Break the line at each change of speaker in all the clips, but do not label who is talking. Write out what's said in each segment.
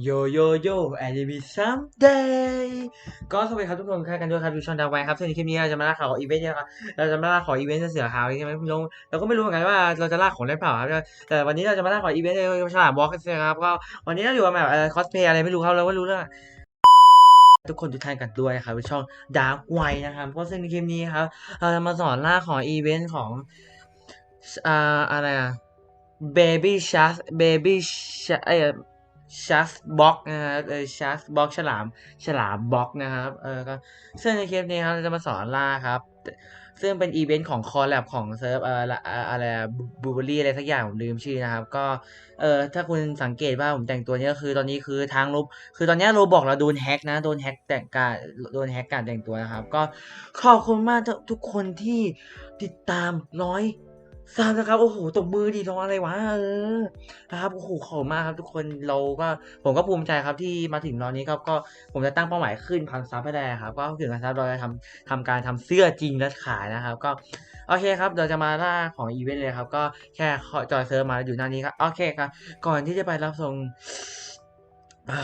โยโยโย่แอนด์มี someday ก็สวัสดีครับทุกคนค่ะกันด้วยครับอยู่ช่องดาวไวครับซึ่งในคลิปนี้เราจะมาล่าข่าวของอีเวนต์นี่ยครับเราจะมาล่าของอีเวนต์เสือขาวใช่ไหมไม่รู้เราก็ไม่รู้เหมือนกันว่าเราจะล่าของได้เปล่าครับแต่วันนี้เราจะมาล่าของอีเวนต์ในฉลามบล็อกนนะครับก็วันนี้เราอยู่กับแบบคอสเพย์อะไรไม่รู้ครับเราก็รู้เรื่องทุกคนทุกท่านกันด้วยครับช่องดาร์กไวนะครับเพราะซึ่งในคลิปนี้ครับเราจะมาสอนล่าของอีเวนต์ของอ่าอะไรอะ Baby Shark Baby Shark เอ้ ย Shark Box นะครับเออ Shark Box ฉลามฉลามบ็อกนะครับเออก็ซึ่งในคลิปนี้ครับเราจะมาสอนล่าครับ ซึ่งเป็นอีเวนต์ของคอลแลบของเซิร์ฟเอ่อละอ่าอะไรบูเบอรี่อะไรสักอย่างผมลืมชื่อนะครับ ก็เออถ้าคุณสังเกตว่าผมแต่งตัวนี้ก็คือตอนนี้คือทางลบคือตอนนี้โรบอกเราโดนแฮ็กนะโดนแฮ็กแต่งการโดนแฮ็กการแต่งตัวนะครับ ก็ขอบคุณมากทุกคนที่ติดตามร้อย ซามนะครับโอ้โหตบมือดีรออะไรวะเออนะครับโอ้โหขอบมากครับทุกคนเราก็ผมก็ภูมิใจครับที่มาถึงตอนนี้ครับก็ผมจะตั้งเป้าหมายขึ้นพันซับให้ได้ครับก็ถึงพันซับเราจะทำทำการทำเสื้อจริงและขายนะครับ ก็โอเคครับเราจะมาล่าของอีเวนต์เลยครับ ก็แค่จอยเซิร์ฟมาอยู่หน้านี้ครับโอเคครับก่อนที่จะไปรับชมอ่า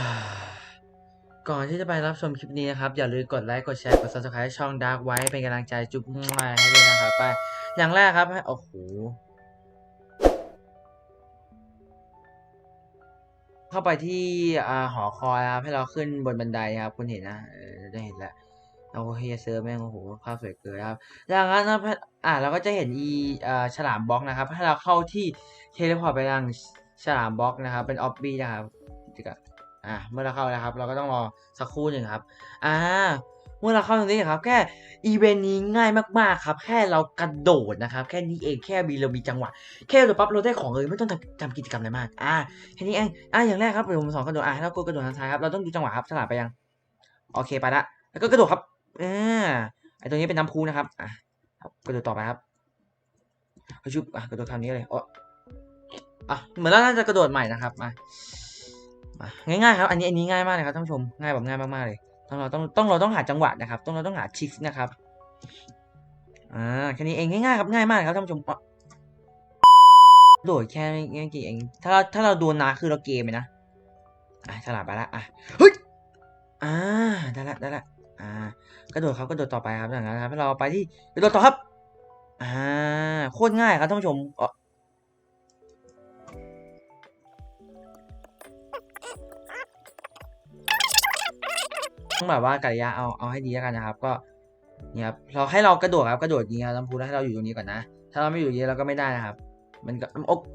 ก่อนที่จะไปรับชมคลิปนี้นะครับ อย่าลืมกดไลค์ กดแชร์ กด subscribe ช่อง Dark ไว้เป็นกำลังใจจุ๊บมาให้ด้วยนะครับ ไป อย่างแรกครับให้โอ้โหเข้าไปที่อ่าหอคอยครับให้เราขึ้นบนบันไดครับ คุณเห็นนะได้เห็นแล้วโอ้เฮียเซิร์ฟแม่งโอ้โหภาพสวยเกินครับจากนั้นนะอ่าเราก็จะเห็นอีอ่าฉลามบล็อกนะครับ ให้เราเข้าที่เทเลพอร์ตไปยังฉลามบล็อกนะครับ เป็นออบบี้นะครับ อ่าเมื่อเราเข้าแล้วครับ เราก็ต้องรอสักครู่หนึ่งครับ อ่า เมื่อเราเข้าตรงนี้ครับ แค่อีเวนต์นี้ง่ายมากๆครับ แค่เรากระโดดนะครับ แค่นี้เองแค่มีเรามีจังหวะ แค่เราปั๊บเราได้ของเลยไม่ต้องทำทำกิจกรรมอะไรมาก อ่าแค่นี้เองอ่าอย่างแรกครับเดี๋ยวผมสอนกระโดดอ่าเราก็กระโดดทางซ้ายครับเราต้องดูจังหวะครับสลับไปยัง โอเคไปละแล้วก็กระโดดครับอ่าไอตัวนี้เป็นน้ำพุนะครับอะกระโดดต่อไปครับชุบอะกระโดดทางนี้เลยอ๋ออะเหมือนเราน่าจะกระโดดใหม่นะครับมา มาง่ายๆครับ อันนี้อันนี้ง่ายมากเลยครับท่านผู้ชมง่ายแบบง่ายมากๆเลยต้องเราต้องต้องเราต้องหาจังหวะนะครับ ต้องเราต้องหาทริคนะครับอ่าแค่นี้เองง่ายๆครับง่ายมากครับท่านผู้ชมโดดแค่ไม่กี่เอง ถ้าเราถ้าเราโดนนาคือเราเกมเลยนะอะฉลาดไปละอะเฮ้ยอ่าได้ละได้ละอ่ากระโดดครับกระโดดต่อไปครับอย่างนั้นครับให้เราไปที่กระโดดต่อครับอ่าโคตรง่ายครับท่านผู้ชม ต้องแบบว่ากริยาเอาเอาให้ดีแล้วกันนะครับ ก็เนี่ยครับเราให้เรากระโดดครับกระโดดยิงครับลำพูแล้ให้เราอยู่ตรงนี้ก่อนนะ ถ้าเราไม่อยู่ตรงนี้เราก็ไม่ได้นะครับ มันก็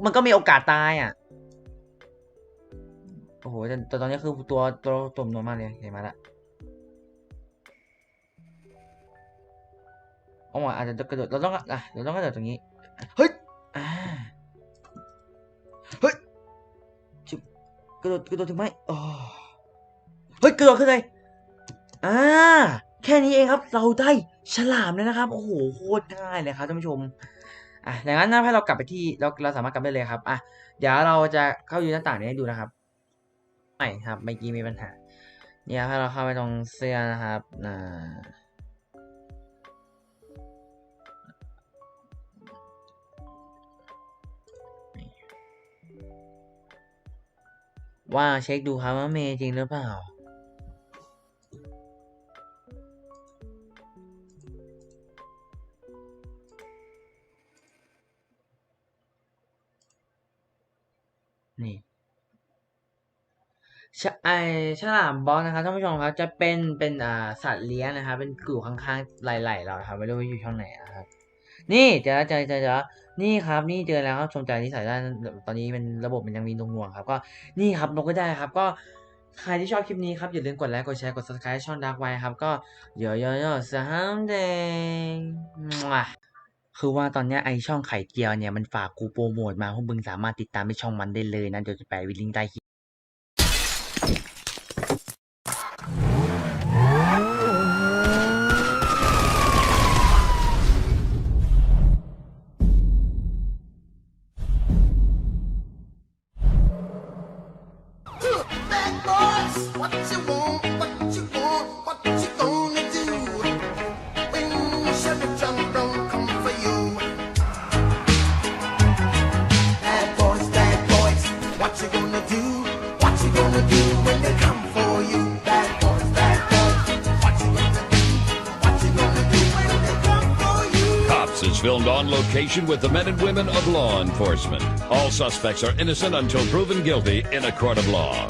มันก็มีโอกาสตายอะโอ้โหแต่ตอนนี้คือตัวตัวตุ่มนวลมากเลยเห็นมาละเอาหอาจจะกระโดดเราต้องอะเราต้องกระโดดตรงนี้เฮ้ยอ่าเฮ้ยกระโดดกระโดดถึงไหมอ๋อเฮ้ยกระโดดขึ้นเลย อ่าแค่นี้เองครับเราได้ฉลามแล้วนะครับ โอ้โหโคตรง่ายเลยครับท่านผู้ชมอะดังนั้นนะให้เรากลับไปที่เราเราสามารถกลับได้เลยครับอะเดี๋ยวเราจะเข้าอยู่หน้าต่างนี้ให้ดูนะครับไม่ครับเมื่อกี้มีปัญหาเนี่ยให้เราเข้าไปตรงเสื้อนะครับอ่าว่าเช็คดูครับว่าเมย์จริงหรือเปล่า นี่ไอฉลามบอกนะครับท่านผู้ชมครับจะเป็นเป็นอ่าสัตว์เลี้ยงนะครับเป็นกลุ่ข้างๆไหลๆเราครับไม่รู้ว่าอยู่ช่องไหนนะครับนี่เจอเจอเจอเจอนี่ครับ นี่เจอแล้วครับชมใจที่ใส่ได้ตอนนี้เป็นระบบมันยังมีตรงหน่วงครับ ก็นี่ครับนกก็ได้ครับ ก็ใครที่ชอบคลิปนี้ครับอย่าลืมกดไลค์กดแชร์กด subscribe ช่องดักไว้ครับ ก็เยอะเยอะเยอะสามเดง คือว่าตอนเนี้ยไอช่องไข่เจียวเนี่ยมันฝากกูโปรโมทมาพวกมึงสามารถติดตามไปช่องมันได้เลยนะเดี๋ยวจะแปะวิลิงก์ใต้คลิป
what you want,
filmed on location with the men and women of law enforcement. All suspects are innocent until proven guilty in a court of law.